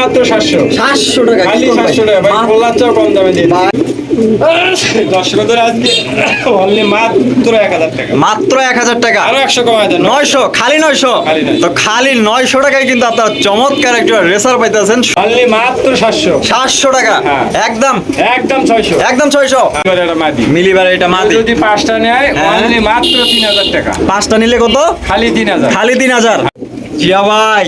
মাত্র সাতশো। সাতশো টাকা খালি সাতশো টাকা ভাই বললার চেয়েও কম দামে দিয়ে দর্শকদের আজকে অনলি মাত্র এক হাজার টাকা। মাত্র এক হাজার টাকা। আরও একশো কমায় দেন নয়শো। খালি নয়শো। তো খালি নয়শো টাকায় কিন্তু আপনার চমৎকার একটা রেসার পাইতেছেন। অনলি মাত্র সাতশো। সাতশো টাকা। হ্যাঁ। একদম। একদম ছয়শো। একদম ছয়শো। এটা মাটি মিলিবার এটা যদি পাঁচটা নেয় হ্যাঁ। অনলি মাত্র তিন হাজার টাকা। পাঁচটা নিলে কত? খালি তিন হাজার। খালি তিন হাজার। জিয়া ভাই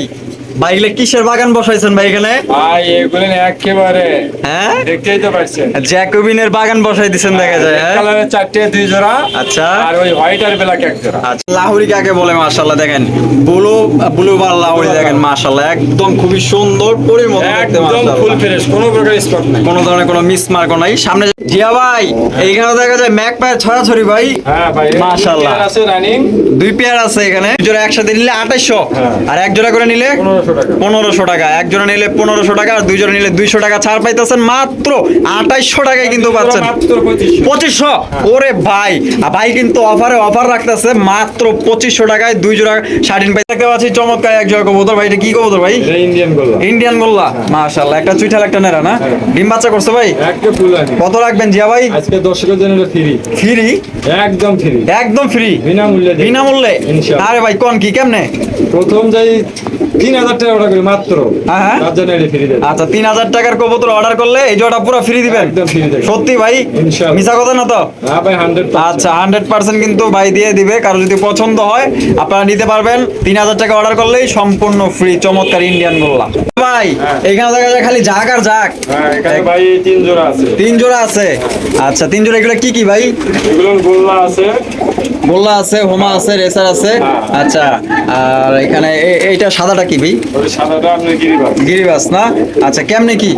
ভাই এগুলো কিসের বাগান বসাইছেন ভাই এখানে? ভাই এগুলো একেবারে। হ্যাঁ? দেখতেই তো পাচ্ছেন। জ্যাকোবিনের বাগান বসাই দিছেন দেখা যায় হ্যাঁ? কালারের চারটে দুই জোড়া। আচ্ছা। আর ওই হোয়াইট আর ব্ল্যাক এক জোড়া। আচ্ছা লাহুরি কাকে বলে মাশাআল্লাহ দেখেন। ব্লু ব্লু বার লাহুরি দেখেন মাশাআল্লাহ একদম খুবই সুন্দর পরিমত দেখতে একদম ফুল ফ্রেশ কোনো প্রকার স্পট নাই। কোনো ধরনের কোনো মিস মার্ক নাই। সামনে জিয়া ভাই এইখানে দেখা যায় ম্যাক পায়ে ছড়াছড়ি ভাই। হ্যাঁ ভাই মাশাআল্লাহ। আছে রানিং দুই পেয়ার আছে এখানে। জোড়া একসাথে নিলে আঠাইশশো। হ্যাঁ। আর এক জোড়া করে নিলে পনেরোশো টাকা। পনেরোশো টাকা। এক জোড়া নিলে পনেরোশো টাকা আর দুই জোড়া নিলে দুইশো টাকা ছাড় পাইতেছেন মাত্র আঠাইশশো টাকায় কিন্তু পাচ্ছেন। পঁচিশশো। ওরে ভাই। ভাই কিন্তু অফারে অফার রাখতেছে মাত্র পঁচিশশো টাকায় দুই জোড়া শাড়িন পাই দেখতে পাচ্ছি চমৎকার এক জোড়া কবুতর। ভাই এটা কি কবুতর ভাই? ইন্ডিয়ানগুলো ইন্ডিয়ান গোল্লা। মাশাআল্লাহ একটা চুইঠাল একটা নেরা না? হ্যাঁ। ডিম বাচ্চা করছে ভাই? কত রাখবেন জিয়া ভাই? আজকে দর্শকের জন্য ফ্রি ফ্রি একদম ফ্রি একদম ফ্রি বিনামূল্যে বিনামূল্যে? আরে ভাই কোন কি কেমনে? প্রথম যাই তিন হাজার টাকা অর্ডার করি মাত্র। হ্যাঁ, হ্যাঁ। আচ্ছা তিন হাজার টাকার কবুতর অর্ডার করলে এই জোড়া পুরো ফ্রি দিবেন। সত্যি ভাই কথা না তো? আচ্ছা হান্ড্রেড পার্সেন্ট কিন্তু ভাই দিয়ে দিবে। কারও যদি পছন্দ হয় আপনারা নিতে পারবেন। তিন হাজার টাকা অর্ডার করলেই সম্পূর্ণ ফ্রি চমৎকার ইন্ডিয়ান গোল্লা। ভাই হ্যাঁ। এখানে দেখা যায় খালি জাগ আর জাগ। হ্যাঁ ভাই তিন জোড়া আছে। তিন জোড়া আছে? আচ্ছা তিন জোড়া এগুলো কি কি ভাই? এগুলো গোল্লা আছে। গোল্লা আছে হোমা আছে রেসার আছে। হ্যাঁ। আচ্ছা আর এখানে এইটা সাদাটা কি ভাই? সাদাটা আপনার গিরিবাস। গিরিবাস না? আচ্ছা কেমনে কি?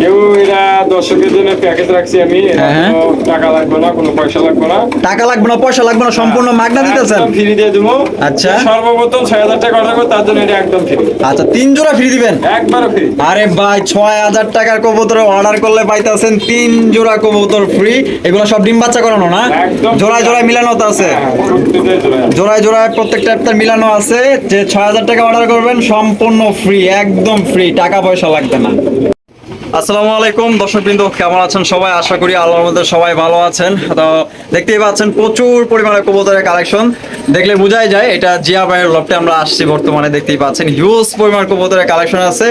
কেউ এরা দর্শকের জন্য প্যাকেজ রাখছি আমি। টাকা লাগবে না কোনো পয়সা লাগবে না। টাকা লাগবে না পয়সা লাগবে না সম্পূর্ণ মাগনা দিতেছেন? ফ্রি দিয়ে দেবো। আচ্ছা। সর্বপ্রথম ছয় হাজার টাকা অর্ডার করব তার জন্য এটা একদম ফ্রি আচ্ছা তিন জোড়া ফ্রি দিবেন? ফ্রি আরে ভাই ছয় হাজার টাকার কবুতর অর্ডার করলে পাইতেছেন তিন জোড়া কবুতর ফ্রি এগুলো সব ডিম বাচ্চা করানো না? জোড়ায় জোড়ায় মিলানো তো আছে। হ্যাঁ, আছে। জোড়ায় জোড়ায় প্রত্যেকটা একটা মিলানো আছে। যে ছয় হাজার টাকা অর্ডার করবেন সম্পূর্ণ ফ্রি একদম ফ্রি টাকা পয়সা লাগবে না। আসসালামু আলাইকুম দর্শকবৃন্দ কেমন আছেন সবাই? আশা করি আল্লাহর মধ্যে সবাই ভালো আছেন। তো দেখতেই পাচ্ছেন প্রচুর পরিমাণে কবুতরের কালেকশন দেখলে বোঝাই যায় এটা জিয়া ভাইয়ের লফটে আমরা আসছি বর্তমানে দেখতেই পাচ্ছেন। হিউজ পরিমাণ কবুতরের কালেকশন আছে।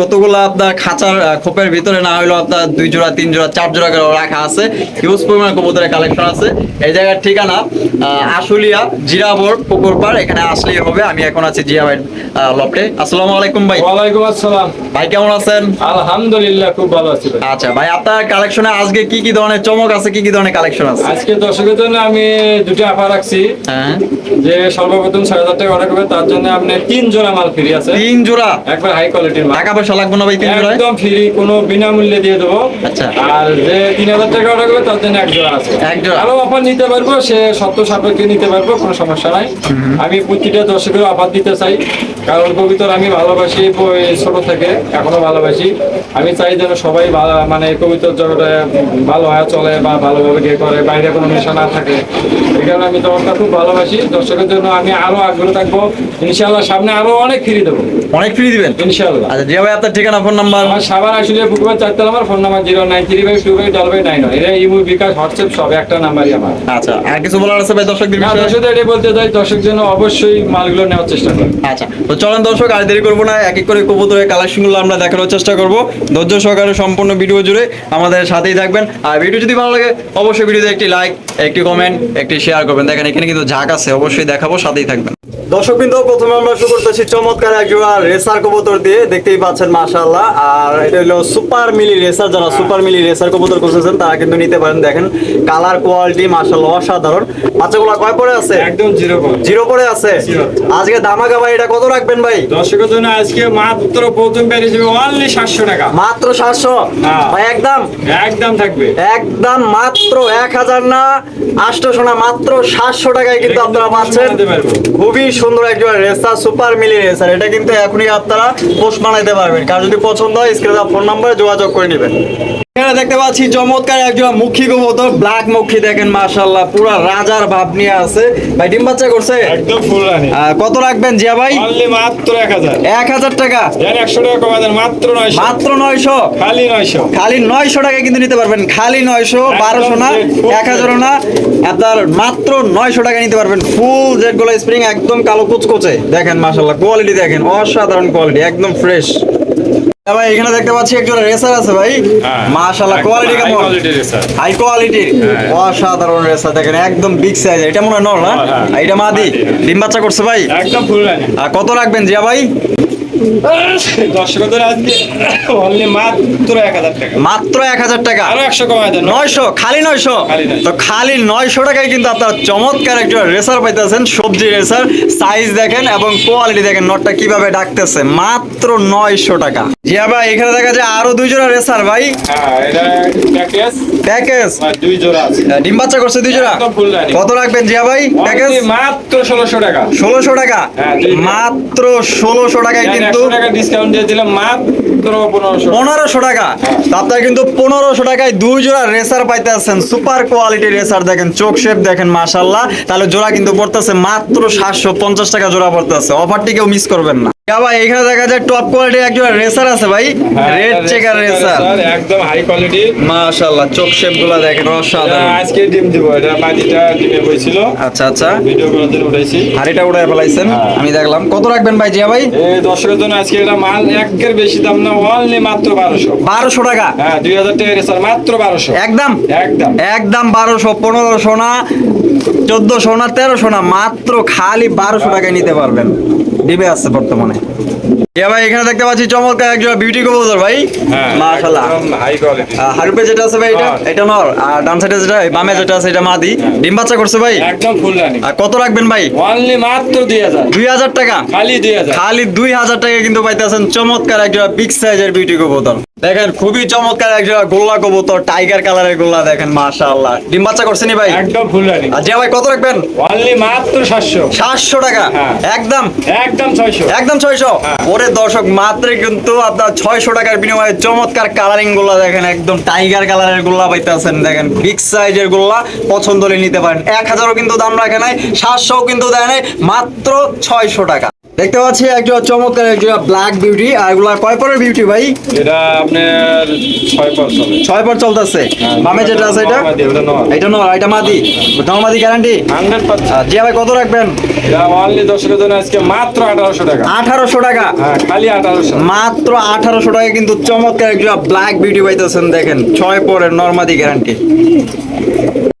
কতগুলো আপনার খাঁচার খোপের ভিতরে না হলেও আপনার দুই জোড়া তিন জোড়া চার জোড়া করে রাখা আছে। হিউজ পরিমাণ কবুতরের কালেকশন আছে। এই জায়গার ঠিকানা আহ, আশুলিয়া জিরাবর পুকুর পাড় এখানে আসলেই হবে। আমি এখন আছি জিয়া ভাইয়ের লফটে আসসালামু আলাইকুম ভাই। ওয়ালাইকুম আসসালাম। ভাই কেমন আছেন? আলহামদুলিল্লাহ খুব ভালো আছি আচ্ছা ভাই আপনার কালেকশনে আজকে কি কি ধরনের চমক আছে কি কি ধরনের কালেকশন আছে? আজকে দর্শকের জন্য আমি দুটো আফার রাখছি। হ্যাঁ। যে সর্বপ্রথম ছয় হাজার টাকা অর্ডার করবে তার জন্য আপনি তিন জোড়া মাল ফ্রি আছে। তিন জোড়া? একবার হাই কোয়ালিটির মাল। টাকা পয়সা লাগবে না ভাই তিন জোড়ায়? একদম ফ্রি কোনো বিনামূল্যে দিয়ে দেবো। আচ্ছা। আর যে তিন হাজার টাকা অর্ডার করবে তার জন্য এক জোড়া আছে। এক জোড়া। আরও অফার নিতে পারব সে সত্য সাপেক্ষে নিতে পারব কোনো সমস্যা নাই। আমি প্রতিটা দর্শকের অফার দিতে চাই। কারণ কবিতর আমি ভালোবাসি ছোট থেকে এখনও ভালোবাসি। আমি চাই যেন সবাই মানে কবিতর জগতে ভালো হয় চলে বা ভালোভাবে গিয়ে করে বাইরে কোনো নেশা না থাকে। এই কারণে আমি তোমারটা খুব ভালোবাসি। দর্শকের জন্য আমি আরও আগ্রহ থাকব। ইনশাল্লাহ সামনে আরও অনেক ফ্রি দেবো। অনেক ফ্রি দিবেন? ইনশাল্লাহ আচ্ছা জিয়া ভাই আপনার ঠিকানা ফোন নাম্বার? আমার সাবার আসলে পুকুরের চারতলা আমার phone number zero nine three five two five double nine এটা ইমু বিকাশ হোয়াটসঅ্যাপ সব একটা নাম্বারই আমার। আচ্ছা আর কিছু বলার আছে ভাই দর্শকদের না বিষয়ে? দর্শক এটাই বলতে চাই দর্শক জন্য অবশ্যই মালগুলো নেওয়ার চেষ্টা করুন আচ্ছা তো চলেন দর্শক আর দেরি করব না এক এক করে কবুতরের কালেকশনগুলো আমরা দেখানোর চেষ্টা করব। ধৈর্য সহকারে সম্পূর্ণ ভিডিও জুড়ে আমাদের সাথেই থাকবেন। আর ভিডিও যদি ভালো লাগে অবশ্যই ভিডিওতে একটি লাইক একটি কমেন্ট একটি শেয়ার করবেন। দেখেন এখানে কিন্তু ঝাঁক আছে অবশ্যই দেখাবো সাথেই থাকবেন। দর্শক বিন্দু প্রথমে আমরা শুরু করতেছি চমৎকার এক জোড়া রেসার কবুতর দিয়ে। দেখতেই পাচ্ছেন মাশাআল্লাহ। আর এটা হলো সুপার মিলি রেসার যারা সুপার মিলি রেসার কবুতর খুঁজেছেন তারা কিন্তু নিতে পারেন। দেখেন কালার কোয়ালিটি মাশাআল্লাহ অসাধারণ। বাচ্চাগুলো কয় পরে আছে? একদম জিরো জিরো পরে আছে? আজকে দামাকা ভাই এটা কত রাখবেন ভাই? দর্শকের জন্য আজকে মাত্র প্রথম প্যার হিসেবে অনলি সাতশো টাকা। মাত্র সাতশো। একদম। একদম থাকবে। একদম মাত্র এক হাজার না আটশোশো সোনা মাত্র সাতশো টাকায় কিন্তু আপনারা পাচ্ছেন। খুবই সুন্দর একজন রেসার সুপার মিলি রেসার এটা কিন্তু এখনই আপনারা পোস্ট বানাইতে পারবেন। কারণ যদি পছন্দ হয় স্ক্রিনে ফোন নাম্বারে যোগাযোগ করে নেবেন। এখানে দেখতে পাচ্ছি চমৎকার একজন মুখী কবুতর ব্ল্যাক মুখী দেখেন মাশাল্লাহ পুরো রাজার ভাব নিয়ে আছে। ভাই ডিম বাচ্চা করছে? একদম ফুল রানি কত রাখবেন জিয়া ভাই? অনলি মাত্র এক হাজার। এক হাজার টাকা। যার একশো টাকা কমা দেন মাত্র নয়শো। মাত্র নয়শো? খালি নয়শো। খালি নয়শো টাকা কিন্তু নিতে পারবেন। খালি নয়শো একদম বারোশো না ঠিক, খুব এক হাজারও না। আপনার মাত্র নয়শো টাকা নিতে পারবেন। ফুল যেগুলো স্প্রিং একদম কালো কুচকুচে। দেখেন মাশাল্লাহ কোয়ালিটি দেখেন অসাধারণ কোয়ালিটি একদম ফ্রেশ ভাই এখানে দেখতে পাচ্ছি একজন রেসার আছে ভাই। মাশাআল্লাহ মাশাল্লাহ কোয়ালিটি কেমন হাই কোয়ালিটির হ্যাঁ। অসাধারণ রেসার দেখেন একদম বিগ সাইজ এটা মনে হয় নর না? হ্যাঁ, হ্যাঁ। এটা মাদি। ডিম বাচ্চা করছে ভাই? একদম ফুল আর কত রাখবেন জিয়া ভাই? মাত্র এক হাজার টাকা। মাত্র এক হাজার টাকা। আরও একশো কমায় দেন। নয়শো খালি নয়শো। তো খালি নয়শো টাকায় কিন্তু আপনার চমৎকার একটা রেসার পাইতেছেন সবজি রেসার সাইজ দেখেন এবং কোয়ালিটি দেখেন নটটা কীভাবে ডাকতেছে। মাত্র নয়শো টাকা। জিয়া ভাই এখানে দেখা যায় আরও দুই জোড়া রেসার ভাই। হ্যাঁ প্যাকেজ দুই জোড়া ডিম বাচ্চা করছে দুই জোড়া। কত রাখবেন জিয়া ভাই? প্যাকেজ মাত্র ষোলোশো টাকা। ষোলোশো টাকা। হ্যাঁ। মাত্র ষোলোশো টাকায় কিন্তু টাকা ডিসকাউন্ট দিয়ে দিলাম মাত্র পনেরোশো। পনেরোশো টাকা। কিন্তু পনেরোশো টাকায় দুই জোড়া রেসার পাইতে আছেন সুপার কোয়ালিটি রেসার দেখেন চোখ শেপ দেখেন মাশাল্লাহ তাহলে জোড়া কিন্তু পড়তেছে মাত্র সাতশো পঞ্চাশ টাকা জোড়া পড়তেছে। অফারটি কেউ মিস করবেন না। ভাই এখানে দেখা যায় টপ কোয়ালিটির একজন রেসার আছে ভাই। রেড চেকার রেসার একদম হাই কোয়ালিটি মাশাল্লাহ চোখ শেপগুলা দেখেন অসাধারণ। আজকে ডিম দিব এটা বাজিটা ডিমে হয়েছিল। আচ্ছা আচ্ছা। ভিডিও উঠাইছি। আর এটা ফেলাইছেন হ্যাঁ। আমি দেখলাম। কত রাখবেন ভাই জিয়া ভাই? এই দর্শকের জন্য আজকে এটা মাল একের বেশি দাম না অনলি মাত্র বারোশো। বারোশো টাকা? হ্যাঁ দুই হাজার টাকা রেসার মাত্র বারোশো। একদম? একদম। একদম বারোশো পনেরোশো না চোদ্দশো না তেরোশো না মাত্র খালি বারোশো টাকায় নিতে পারবেন। ডিবে আছে বর্তমানে। ইয়া ভাই এখানে দেখতে পাচ্ছি চমৎকার একজন বিউটি কবুতর ভাই। হ্যাঁ মাশাআল্লাহ। হাই কোয়ালিটি হারুপে যেটা আছে ভাই এটা হ্যাঁ। এটা নর। আর ডান সাইডে যেটা বামে যেটা আছে এটা মাদি। ডিম বাচ্চা করছে ভাই। একদম ফুল রানি আর কত রাখবেন ভাই? অনলি মাত্র টাকা। খালি খালি টাকা কিন্তু পাইতেছেন চমৎকার বিগ সাইজের বিউটি কবুতর দেখেন খুবই চমৎকার একজোড়া গোল্লা কবুতর টাইগার কালারের গোল্লা দেখেন মাশাআল্লাহ। ডিম বাচ্চা করছেনি ভাই? একদম ফুল রানি। আর জিয়া ভাই কত রাখবেন? অনলি মাত্র সাতশো। সাতশো টাকা? হ্যাঁ। একদম? একদম ছয়শো। একদম ছয়শো? হ্যাঁ। ওরে দর্শক মাত্র কিন্তু আপনার ছয়শো টাকার বিনিময়ে চমৎকার কালারিংগুলা দেখেন একদম টাইগার কালারের গোল্লা পাইতেছেন দেখেন। বিগ সাইজের গোল্লা পছন্দ হলে নিতে পারেন। এক হাজারও কিন্তু দাম রাখে নাই সাতশো কিন্তু দেয় নাই মাত্র ছয়শো টাকা। দেখতে পাচ্ছি একজন চমৎকার একজন ব্ল্যাক বিউটি আর এগুলা কয় পরের বিউটি ভাই? এটা আপনার ছয় পর চলে ছয় পর চলতেছে। বামে যেটা আছে এটা? এটা নয়। এটা মাদি। নর্মাদি গ্যারান্টি হান্ড্রেড পার্সেন্ট। জিয়া ভাই কত রাখবেন? এটা অনলি দর্শকের জন্য আজকে মাত্র আঠারোশো টাকা। আঠারোশো টাকা। হ্যাঁ খালি আঠারোশো। মাত্র আঠারোশো টাকা কিন্তু চমৎকার একটা ব্ল্যাক বিউটি পাইতেছেন দেখেন। ছয় পরের নর্মাদি গ্যারান্টি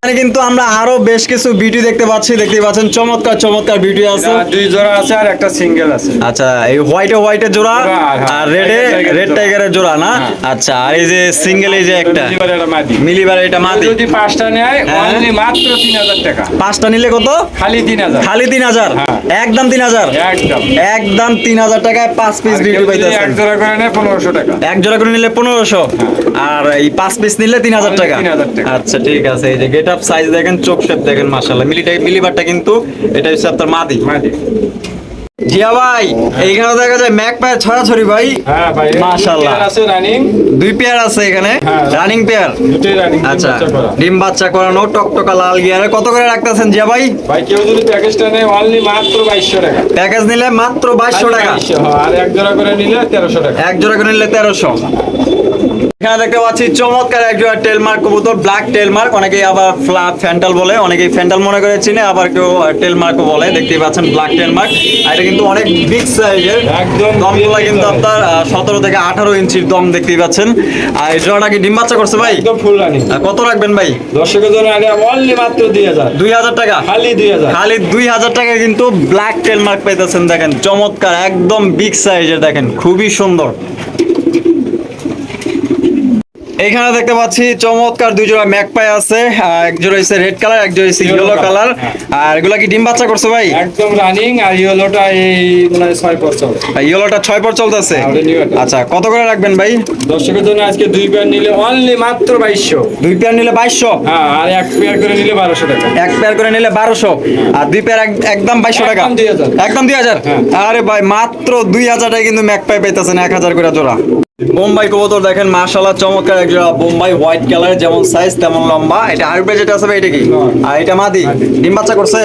এখানে কিন্তু আমরা আরও বেশ কিছু বিউটি দেখতে পাচ্ছি। দেখতে পাচ্ছেন চমৎকার চমৎকার বিউটি আছে। দুই জোড়া আছে আর একটা সিঙ্গেল আছে। আচ্ছা এই হোয়াইটে হোয়াইটের জোড়া জোড়া, হ্যাঁ। আর রেডে রেড। টাইগারের জোড়া। না? হ্যাঁ। আচ্ছা আর এই যে সিঙ্গেল এই যে একটা। মিলিবার এটা মাদি। যদি পাঁচটা নেয় হ্যাঁ। অনলি মাত্র তিন হাজার টাকা। পাঁচটা নিলে কত? খালি তিন হাজার। খালি তিন হাজার? হ্যাঁ। একদম তিন হাজার? একদম। একদম তিন হাজার টাকায় পাঁচ পিস বিউটি কেউ পাইতেছেন এক জোড়া করে নেয় পনেরোশো টাকা। এক জোড়া করে নিলে পনেরোশো। আর এই পাঁচ পিস নিলে তিন হাজার টাকা। 3,000 টাকা। আচ্ছা ঠিক আছে। এই যে গেট আপ সাইজ দেখেন চোখ শেপ দেখেন মাশাল্লাহ মিলিটাই মিলিবারটা কিন্তু এটা হচ্ছে আপনার মাদি। মাদি। জিয়া ভাই এইখানে দেখা যায় ম্যাক পায়ে ছড়াছড়ি ভাই। হ্যাঁ মাশাআল্লাহ। আছে রানিং দুই পেয়ার আছে এখানে। হ্যাঁ। রানিং পেয়ার আচ্ছা ডিম বাচ্চা করানো টকটকা লাল গিয়ারে কত করে রাখতেছেন জিয়া ভাই? ভাই কেউ যদি প্যাকেজটা নেয় অনলি মাত্র বাইশশো টাকা। প্যাকেজ নিলে মাত্র বাইশশো টাকা। 2200, হ্যাঁ, আর এক জোড়া করে নিলে তেরোশো টাকা। এক জোড়া করে নিলে তেরোশো। এখানে দেখতে পাচ্ছি চমৎকার এক জোড়া টেলমার্ক কবুতর ব্ল্যাক টেলমার্ক। অনেকেই আবার ফ্লা ফ্যান্টাল বলে অনেকেই ফ্যান্টাল মনে করে চিনে আবার কেউ টেলমার্কও বলে। দেখতেই পাচ্ছেন ব্ল্যাক টেলমার্ক। আর এটা কিন্তু অনেক বিগ সাইজের একদম দমগুলা কিন্তু আপনার সতেরো থেকে আঠারো ইঞ্চির দম দেখতেই পাচ্ছেন। আর এই জোড়াটা কি ডিম বাচ্চা করছে ভাই? একদম ফুল রানিং কত রাখবেন ভাই? দর্শকের জন্য আগে অনলি মাত্র দুই হাজার। দুই হাজার টাকা? খালি দুই হাজার। খালি দুই হাজার টাকা কিন্তু ব্ল্যাক টেলমার্ক পাইতেছেন দেখেন। চমৎকার একদম বিগ সাইজের দেখেন। খুবই সুন্দর। এইখানে দেখতে পাচ্ছি চমৎকার দুই জোড়া ম্যাকপাই আছে। এক জোড়া হচ্ছে রেড কালার এক জোড়া হচ্ছে ইয়েলো কালার হ্যাঁ। আর এগুলা কি ডিম বাচ্চা করছে ভাই? একদম রানিং আর ইয়েলোটা এই মানে ছয় পর চলে ইয়েলোটা ছয় পর চলতেছে? হ্যাঁ। আচ্ছা কত করে রাখবেন ভাই? দর্শকের জন্য আজকে দুই পেয়ার নিলে অনলি মাত্র বাইশশো। দুই পেয়ার নিলে বাইশশো? হ্যাঁ আর এক পেয়ার করে নিলে বারোশো টাকা। এক পেয়ার করে নিলে বারোশো। আর দুই পেয়ার একদম বাইশশো টাকা? একদম 2000 একদম দুই হাজার? হ্যাঁ। আরে ভাই মাত্র দুই হাজার টাকা কিন্তু ম্যাকপাই পাইতেছেন এক হাজার করে জোড়া। বোম্বাই কবুতর দেখেন মাশাআল্লাহ চমৎকার একটা বোম্বাই হোয়াইট কালার যেমন সাইজ তেমন লম্বা। এটা আরবে যেটা আছে ভাই এটা কি? আর এটা মাদি? ডিম বাচ্চা করছে?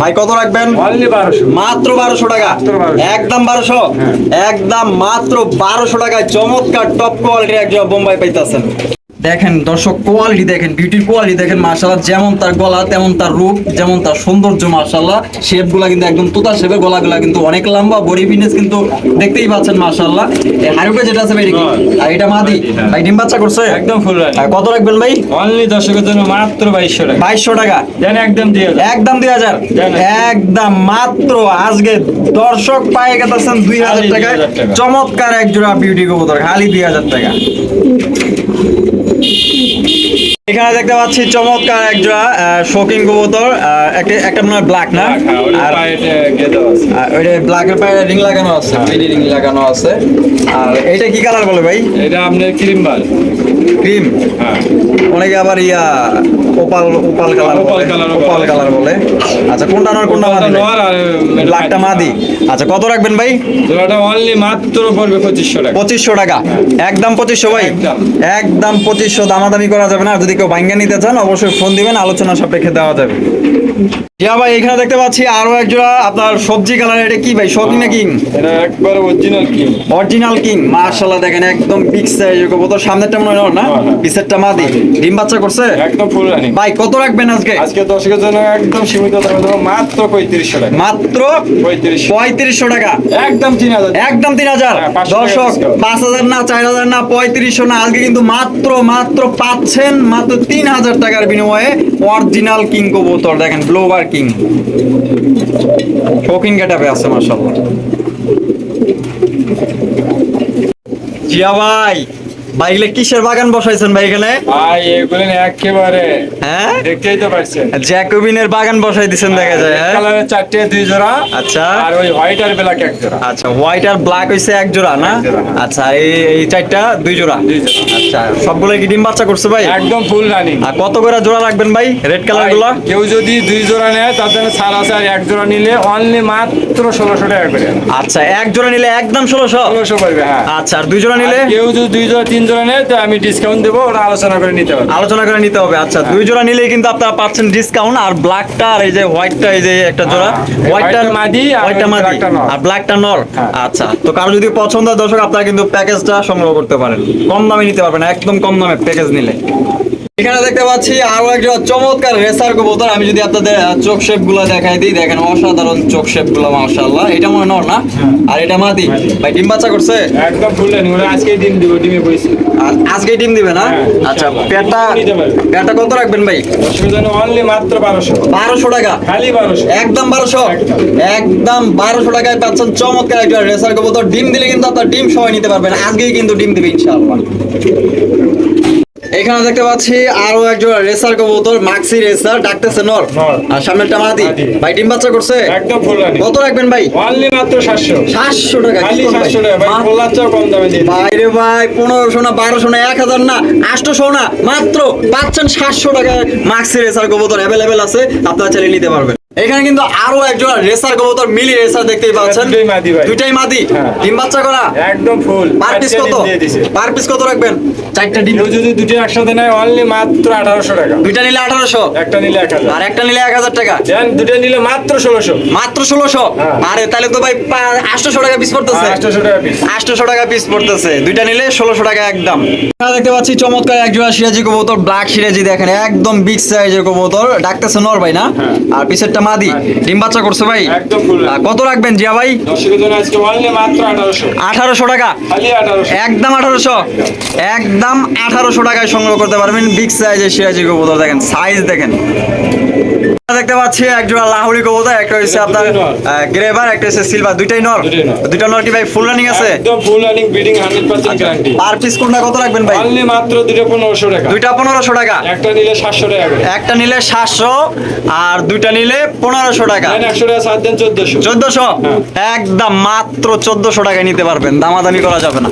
ভাই কত রাখবেন? মাত্র বারোশো টাকা। একদম 1200 একদম বারোশো। হ্যাঁ। একদম মাত্র বারোশো টাকায় চমৎকার টপ কোয়ালিটির একজন বোম্বাই পাইতেছেন। দেখেন দর্শক কোয়ালিটি দেখেন বিউটির কোয়ালিটি দেখেন মার্শাল্লাহ যেমন তার গলা তেমন তার রূপ যেমন তার সৌন্দর্য মার্শাল্লাহ শেপগুলা কিন্তু একদম তোতা শেপের গলা গুলা কিন্তু অনেক লম্বা বডি ফিটনেস কিন্তু দেখতেই পাচ্ছেন মার্শাল্লাহ হারুপে যেটা আছে ভাই এটা কি? আর এটা মাদি? ভাই ডিম বাচ্চা করছে? একদম ফুল কত রাখবেন ভাই? অনলি দর্শকের জন্য মাত্র বাইশশো টাকা। বাইশশো টাকা। দেন একদম দিয়ে দাও। একদম দুই হাজার। একদম। মাত্র আজকে দর্শক পায়ে গেছেন দুই হাজার টাকায়। 2000 টাকা। চমৎকার এক জোড়া বিউটি কবুতর খালি দুই হাজার টাকা। এখানে দেখতে পাচ্ছি চমৎকার এক জোড়া শোকিং কবুতর একটা একটা মনে হয় ব্ল্যাক না? হ্যাঁ, আর ওইটা ব্ল্যাকের পায়ে রিং লাগানো আছে রিং লাগানো আছে। আর এইটা কি কালার বলে ভাই? এটা আপনার ক্রিম বাল ক্রিম? হ্যাঁ অনেকে আবার ইয়া opal opal colour opal. Colour বলে। আচ্ছা কোনটা নর কোনটা মাদি? ব্ল্যাকটা মাদি। আচ্ছা কত রাখবেন ভাই? জোড়াটা অনলি মাত্র পড়বে পঁচিশশো টাকা। পঁচিশশো টাকা। একদম পঁচিশশো ভাই? একদম। একদম পঁচিশশো দামাদামি করা যাবে না। যদি কেউ ভাঙ্গা নিতে চান অবশ্যই ফোন দিবেন আলোচনা সাপেক্ষে দেওয়া যাবে। ইয়া ভাই এখানে দেখতে পাচ্ছি আরও এক জোড়া। আপনার সবজি কালার এটা কি ভাই? শকিং না কিং? এটা একবার অরিজিনাল কিং। Original king. মার্শাল্লাহ দেখেন একদম বিগ সাইজের কবুতর। সামনেরটা মনে হয় না? হ্যাঁ। মাদি। ডিম বাচ্চা করছে? একদম ফুল রানিং ভাই কত রাখবেন আজকে? আজকে দর্শকের জন্য একদম সীমিত দামে দেবো মাত্র পঁয়ত্রিশশো টাকা। মাত্র পঁয়ত্রিশশো। পঁয়ত্রিশশো টাকা। একদম তিন হাজার। একদম তিন হাজার। হ্যাঁ, 500 টাকা দর্শক discount। পাঁচ হাজার না চার হাজার না পঁয়ত্রিশশো না। আজকে কিন্তু মাত্র মাত্র পাচ্ছেন মাত্র তিন হাজার টাকার বিনিময়ে অরিজিনাল কিং কবুতর দেখেন ব্লোবার কিং শৌখিন গেটাপে আছে মাসাল্লাহ জিয়া ভাই বাইকলে কিসের বাগান বসাইছেন ভাই এখানে? ভাই এগুলো একেবারে হ্যাঁ? দেখতেই তো পারছেন জ্যাকোবিনের বাগান বসাই দিছেন দেখা যায় হ্যাঁ? কালারের চারটে দুই জোড়া আচ্ছা। আর ওই হোয়াইট আর ব্ল্যাক এক জোড়া। আচ্ছা হোয়াইট আর ব্ল্যাক হইছে এক জোড়া না? এক জোড়া, হ্যাঁ। আচ্ছা এই এই চারটা দুই জোড়া? আচ্ছা সবগুলো কি ডিম বাচ্চা করছে ভাই? একদম ফুল রানিং আর কত করে জোড়া রাখবেন ভাই রেড কালারগুলো কেউ যদি দুই জোড়া নেয় তার জন্য ছাড় আছে আর এক জোড়া নিলে অনলি মাত্র ষোলোশো টাকা করে। আচ্ছা এক জোড়া নিলে একদম ষোলোশো? ষোলোশো পড়বে হ্যাঁ। আচ্ছা আর দুই জোড়া নিলে? কেউ যদি দুই জোড়া তিন জোড়া নেয় তো আমি ডিসকাউন্ট দেবো ওরা আলোচনা করে নিতে হবে আলোচনা করে নিতে হবে আচ্ছা দুই জোড়া নিলেই কিন্তু আপনারা পাচ্ছেন ডিসকাউন্ট আর ব্ল্যাকটা আর এই যে হোয়াইটটা এই যে একটা জোড়া হ্যাঁ, হোয়াইটটা মাদি আর হোয়াইটটা মাদি। আর ব্ল্যাকটা নর। হ্যাঁ। আচ্ছা তো কারও যদি পছন্দ হয় দর্শক আপনারা কিন্তু প্যাকেজটা সংগ্রহ করতে পারেন। কম দামে নিতে পারবেন একদম কম দামে প্যাকেজ নিলে। এখানে দেখতে পাচ্ছি আরও একটা চমৎকার রেসার কবুতর। আমি যদি আপনাদের চোখ শেপগুলা দেখাই দিই দেখেন অসাধারণ চোখ শেপগুলো মাশাআল্লাহ। এটা মনে হয় নর না? আর এটা মাদি? ভাই ডিম বাচ্চা করছে? একদম ফুল রানিং ওরা আজকেই ডিম দিব ডিমে বইছে আর আজকে ডিম দিবে না? হ্যাঁ, আচ্ছা পারবে। পেয়ারটা কত রাখবেন ভাই? অনলি মাত্র বারোশো। বারোশো টাকা? খালি বারোশো। একদম বারোশো? একদম। একদম বারোশো টাকায় পাচ্ছেন চমৎকার একটা রেসার কবুতর। ডিম দিলে কিন্তু আপনার ডিম সবাই নিতে পারবেন আজকেই কিন্তু ডিম দিবে ইনশাআল্লাহ। এখানে দেখতে পাচ্ছি আরও একজন রেসার কবুতর মাক্সি রেসার ডাকতেছে নর। আর মাদি। ভাই ডিম বাচ্চা করছে? একদম ফুল কত রাখবেন ভাই? অনলি মাত্র সাতশো। সাতশো টাকা কি খালি বলেন ভাই? সাতশো টাকা। ভাই মা- বলার কম দামে দিয়ে দিই। বাইরে ভাই পনেরোশো না বারোশো না এক হাজার না আটশোশো না মাত্র পাচ্ছেন সাতশো টাকায় মাক্সি রেসার কবুতর অ্যাভেলেবেল আছে। আপনারা চালিয়ে নিতে পারবেন। এখানে কিন্তু আরও একজন রেসার কবুতর মিলি রেসার দেখতেই পাচ্ছেন। দুইটাই মাদি হ্যাঁ। ডিম বাচ্চা করা? একদম ফুল। পার পিস কত? পার পিস কত রাখবেন? চারটা ডিম। যদি দুটো একসাথে নেয় অনলি মাত্র আঠারোশো টাকা। দুইটা নিলে আঠারোশো? একটা নিলে এক হাজার। আর একটা নিলে এক হাজার টাকা? দেন দুটো নিলে মাত্র ষোলোশো। মাত্র ষোলোশো? হ্যাঁ। আরে তাহলে তো ভাই আটশোশো টাকা পিস পড়তেছে। আটশোশো টাকা পিস আটশোশো টাকা পিস পড়তেছে। দুইটা নিলে ষোলোশো টাকা একদম। এখানে দেখতে পাচ্ছি চমৎকার এক জোড়া সিরাজি কবুতর ব্ল্যাক সিরাজি দেখেন একদম বিগ সাইজের কবুতর। ডাকতেছে নর ভাই না? হ্যাঁ। আর পিছেরটা মাদি। ডিম বাচ্চা করছে ভাই। কত রাখবেন জিয়া ভাই? আঠারোশো। টাকা। একদম আঠারোশো। একদম আঠারোশো টাকায় সংগ্রহ করতে পারবেন। বিগ সাইজ সিরাজি কবুতর দেখেন সাইজ দেখেন। দেখতে পাচ্ছি এক জোড়া লাহুরি কবুতর একটা হচ্ছে আপনার গ্রেভার একটা হচ্ছে সিলভার দুইটাই নর। দুইটা নর কি ভাই ফুল রানিং আছে? একদম full running breeding hundred percent guarantee per piece কোনটা কত রাখবেন ভাই? অনলি মাত্র দুটো পনেরোশো টাকা। দুইটা পনেরোশো টাকা। একটা নিলে সাতশো টাকা একটা নিলে সাতশো আর দুইটা নিলে পনেরোশো টাকা। দেন একশো টাকা সাত দেন চোদ্দশো। চোদ্দশো? হ্যাঁ। একদম মাত্র চোদ্দশো টাকায় নিতে পারবেন। দামাদামি করা যাবে না।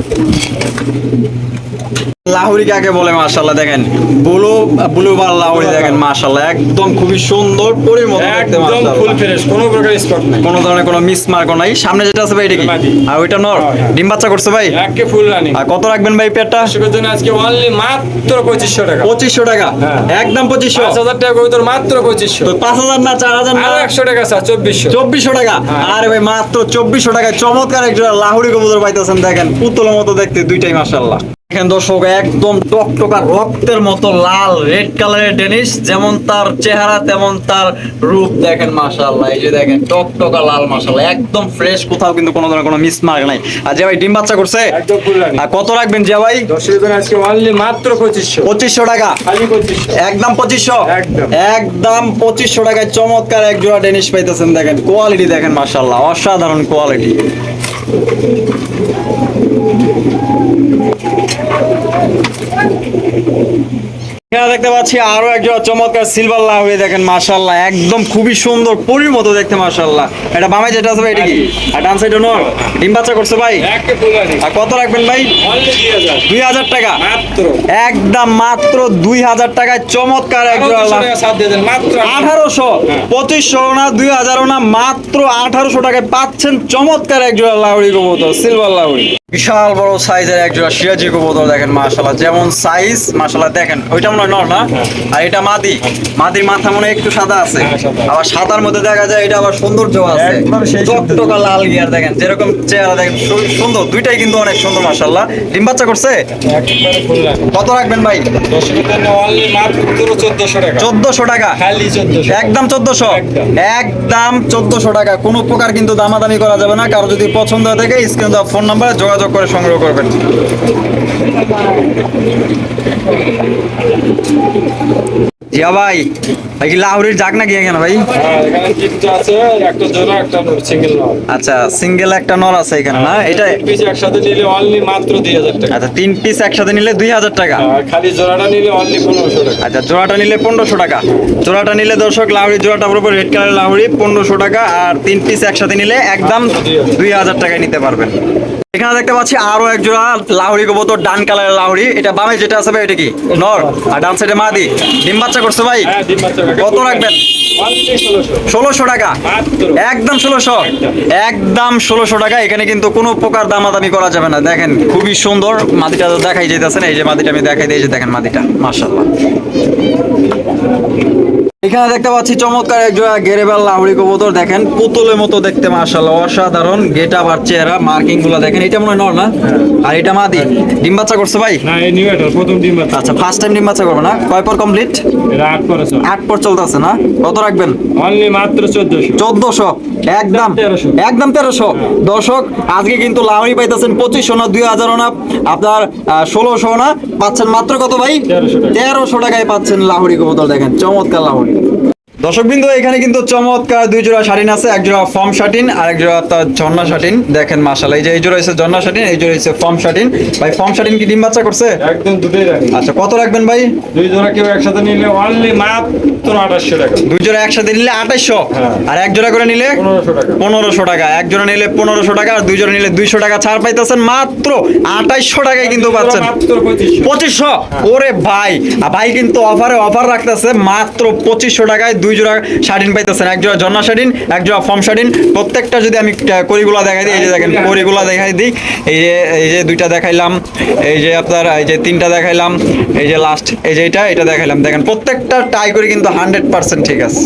লাহুরি কাকে বলে মাশাল্লাহ দেখেন ব্লু ব্লু বার লাহুরি দেখেন মাশাল্লাহ একদম খুবই সুন্দর পরির মতো দেখতে একদম মাশাল্লাহ ফুল ফ্রেশ কোনো প্রকার স্পট নাই। কোনো ধরনের কোনো মিস মার্ক নাই। সামনে যেটা আছে ভাই এটা কি? আর ওইটা নর? হ্যাঁ, হ্যাঁ। ডিম বাচ্চা করছে ভাই? একে ফুল রানিং আর কত রাখবেন ভাই পেটটা? দর্শকের জন্য আজকে অনলি মাত্র পঁচিশশো টাকা। পঁচিশশো টাকা? হ্যাঁ। একদম পঁচিশশো? পাঁচ হাজার টাকা কবিতর মাত্র পঁচিশশো। তো পাঁচ হাজার না চার হাজার না? আরও একশো টাকা স্যার চব্বিশশো। চব্বিশশো টাকা। আরে ভাই মাত্র চব্বিশশো টাকায় চমৎকার একটা লাহুরি কবুতর পাইতেছেন দেখেন পুতুলের মতো দেখতে দুইটাই মাসাল্লাহ দেখেন দর্শক একদম টকটকা রক্তের মতো লাল রেড কালারের ডেনিস যেমন তার চেহারা তেমন তার রূপ। দেখেন মাশাআল্লাহ এই যে দেখেন টকটকা লাল মাশাআল্লাহ একদম ফ্রেশ কোথাও কিন্তু কোনো ধরনের কোনো মিস মার্ক নাই। আর যে ভাই ডিম বাচ্চা করছে? কত রাখবেন যে ভাই? আজকে অনলি মাত্র পঁচিশশো। পঁচিশশো টাকা। একদম পঁচিশশো? একদম। পঁচিশশো টাকায় চমৎকার এক জোড়া ডেনিশ পাইতেছেন দেখেন। কোয়ালিটি দেখেন মার্শাল্লাহ অসাধারণ কোয়ালিটি এখানে দেখতে পাচ্ছি আরও চমৎকার সিলভার লাউরি দেখেন মাশাল্লাহ একদম খুবই সুন্দর পরির মতো দেখতে মাশাল্লাহ এটা বামে যেটা আছে ভাই এটা কি? আর ডান সাইডে নর ডিম বাচ্চা করছে ভাই? আর কত রাখবেন ভাই? দুই হাজার। টাকা? মাত্র। একদম মাত্র দুই হাজার টাকায় চমৎকার লাভ। আঠারোশো। পঁচিশশো না দুই হাজারও না মাত্র আঠারোশো টাকায় পাচ্ছেন চমৎকার এক জোড়া লাউড়ি কবুতর সিলভার লাউড়ি বিশাল বড় সাইজের এক জোড়া সিরাজি কবুতর দেখেন মাশাল্লাহ যেমন সাইজ মাশাল্লাহ দেখেন ওইটা মনে হয় নর না? আর এটা মাদি। মাদির মাথা মনে হয় একটু সাদা আছে। হ্যাঁ, আবার সাদার মধ্যে দেখা যায় এটা আবার সৌন্দর্য আছে। টকটকা লাল গিয়ার দেখেন যেরকম চেহারা দেখেন সুন্দর। দুইটাই কিন্তু অনেক সুন্দর মাশাল্লাহ ডিম বাচ্চা করছে? কত রাখবেন ভাই? চোদ্দশো টাকা। একদম চোদ্দশো? একদম। চোদ্দশো টাকা। কোনো প্রকার কিন্তু দামাদামি করা যাবে না। কারও যদি পছন্দ হয়ে থাকে স্ক্রিনে ফোন নাম্বারে যোগাযোগ করে সংগ্রহ করবেন। জিয়া ভাই ভাই কি লাহুরির নাকি এখানে ভাই? হ্যাঁ আচ্ছা সিঙ্গেল একটা নর আছে এখানে না? এটা পিস একসাথে নিলে অনলি মাত্র টাকা। আচ্ছা তিন পিস একসাথে নিলে দুই হাজার টাকা। খালি জোড়াটা নিলে অনলি পনেরোশো টাকা। আচ্ছা জোড়াটা নিলে পনেরোশো টাকা। জোড়াটা নিলে দর্শক লাহুরি জোড়াটা পুরো রেড কালার লাহুরি পনেরোশো টাকা আর তিন পিস একসাথে নিলে একদম দুই হাজার টাকায় নিতে পারবেন। এখানে দেখতে পাচ্ছি আরও এক জোড়া লাহুরি কবুতর ডান কালারের লাহুরি। এটা বামে যেটা আছে ভাই এটা কি? নর। আর ডান সাইডে মাদি। ডিম বাচ্চা করছে ভাই? হ্যাঁ কত রাখবেন? ষোলোশো। টাকা। একদম ষোলোশো। একদম ষোলোশো টাকা। এখানে কিন্তু কোনো প্রকার দামাদামি করা যাবে না। দেখেন খুবই সুন্দর মাদিটা তো দেখাই না। এই যে মাদিটা আমি দেখাই যে দেখেন মাদিটা। মাশাল্লাহ এখানে দেখতে পাচ্ছি চমৎকার এক জোড়া গেরেবাল লাহুড়ি কবুতর। দেখেন পুতুলের মতো দেখতে মাশাল্লাহ অসাধারণ গেট আপ আর চেহারা মার্কিংগুলো দেখেন। এটা মনে হয় নর না? আর এটা মাদি? ডিম বাচ্চা করছে ভাই? না এই নিউ এটার প্রথম ডিম বাচ্চা। আচ্ছা ফার্স্ট টাইম ডিম বাচ্চা করবে না? কয় পর কমপ্লিট এটা আট করেছে আট পর চলতেছে না? কত রাখবেন? অনলি মাত্র চোদ্দশো। চোদ্দশো? একদম? তেরোশো। একদম তেরোশো? দর্শক আজকে কিন্তু লাউরি পাইতেছেন পঁচিশশো না দুই হাজারও না। আপনার ষোলোশো না পাচ্ছেন মাত্র কত ভাই? তেরোশো টাকা। তেরোশো টাকায় পাচ্ছেন লাহুরি কবুতর দেখেন চমৎকার লাহুরি। দর্শক বিন্দু এখানে কিন্তু চমৎকার দুই জোড়া শাটিন আছে। এক জোড়া ফর্ম শাটিন আর এক জোড়া আপনার ঝর্ণা শাটিন দেখেন মাসাল এই যে এই জোড়া হচ্ছে ঝর্ণা শাটিন এই জোড়া হচ্ছে ফর্ম শাটিন ভাই ফর্ম শাটিন কি ডিম বাচ্চা করছে? একদম দুটোই রাখি। আচ্ছা কত রাখবেন ভাই? দুই জোড়া কেউ একসাথে নিলে অনলি মাত্র আঠাশশো টাকা। দুই জোড়া একসাথে নিলে আঠাইশশো হ্যাঁ। আর এক জোড়া করে নিলে পনেরোশো টাকা। পনেরোশো টাকা। এক জোড়া নিলে পনেরোশো টাকা আর দুই জোড়া নিলে দুইশো টাকা। ছাড় পাইতেছেন মাত্র আঠাইশশো টাকায় কিন্তু পাচ্ছেন। পঁচিশশো। ওরে ভাই। আর ভাই কিন্তু অফারে অফার রাখতেছে মাত্র পঁচিশশো টাকায়। দুই জোড়া শার্টিন পাইতেছেন। এক জোড়া জন্না শার্টিন এক জোড়া ফর্ম শাড়িন। প্রত্যেকটা যদি আমি করিগুলা দেখাই দিই, এই যে দেখেন করিগুলা দেখাই দিই। এই যে এই যে দুইটা দেখাইলাম, এই যে আপনার, এই যে তিনটা দেখাইলাম, এই যে লাস্ট এই যে এটা এটা দেখাইলাম। দেখেন, প্রত্যেকটা টাই করে কিন্তু হান্ড্রেড পার্সেন্ট ঠিক আছে।